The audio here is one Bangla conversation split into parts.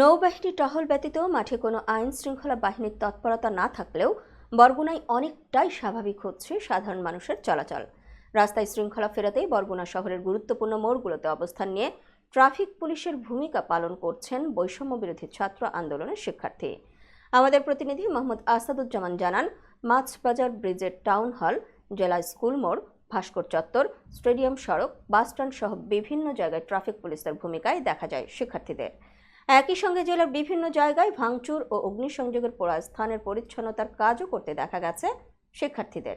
নৌবাহিনী টহল ব্যতীত মাঠে কোনো আইন শৃঙ্খলা বাহিনীর তৎপরতা না থাকলেও বরগুনায় অনেকটাই স্বাভাবিক হচ্ছে সাধারণ মানুষের চলাচল। রাস্তায় শৃঙ্খলা ফেরাতেই বরগুনা শহরের গুরুত্বপূর্ণ মোড়গুলোতে অবস্থান নিয়ে ট্রাফিক পুলিশের ভূমিকা পালন করছেন বৈষম্য বিরোধী ছাত্র আন্দোলনের শিক্ষার্থী। আমাদের প্রতিনিধি মোহাম্মদ আসাদুজ্জামান জানান, মাছবাজার ব্রিজের টাউন হল, জেলা স্কুল মোড়, ভাস্কর চত্বর, স্টেডিয়াম সড়ক, বাসস্ট্যান্ড সহ বিভিন্ন জায়গায় ট্রাফিক পুলিশের ভূমিকায় দেখা যায় শিক্ষার্থীদের। একই সঙ্গে জেলার বিভিন্ন জায়গায় ভাঙচুর ও অগ্নিসংযোগের পড়া স্থানের পরিচ্ছন্নতার কাজও করতে দেখা গেছে শিক্ষার্থীদের।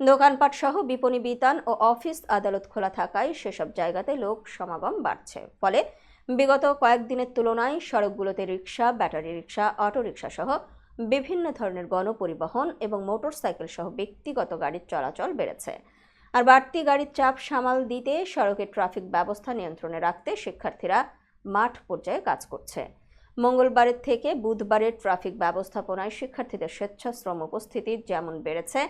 দোকানপাট সহ বিপণী বিতান ও অফিস আদালত খোলা থাকায় সেসব জায়গাতে লোক সমাগম বাড়ছে। ফলে বিগত কয়েকদিনের তুলনায় সড়কগুলোতে রিক্সা ব্যাটারি রিক্সা অটোরিকশা সহ বিভিন্ন ধরনের গণপরিবহন এবং মোটরসাইকেল সহ ব্যক্তিগত গাড়ির চলাচল বেড়েছে। আর বাড়তি গাড়ির চাপ সামাল দিতে সড়কের ট্রাফিক ব্যবস্থা নিয়ন্ত্রণে রাখতে শিক্ষার্থীরা মাঠ পর্যায়ে কাজ করছে। মঙ্গলবারের থেকে বুধবারের ট্রাফিক ব্যবস্থাপনায় শিক্ষার্থীদের স্বেচ্ছাশ্রম উপস্থিতি যেমন বেড়েছে,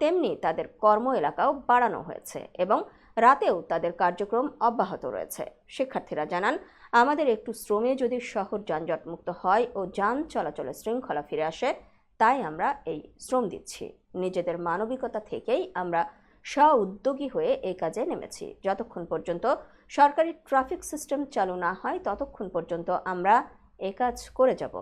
তেমনি তাদের কর্ম এলাকাও বাড়ানো হয়েছে এবং রাতেও তাদের কার্যক্রম অব্যাহত রয়েছে। শিক্ষার্থীরা জানান, আমাদের একটু শ্রমে যদি শহর যানজট মুক্ত হয় ও যান চলাচলের শৃঙ্খলা ফিরে আসে, তাই আমরা এই শ্রম দিচ্ছি। নিজেদের মানবিকতা থেকেই আমরা উদ্যোগী হয়ে এই কাজে নেমেছি। যতক্ষণ পর্যন্ত সরকারি ট্রাফিক সিস্টেম চালু না হয়, ততক্ষণ পর্যন্ত আমরা এ কাজ করে যাব।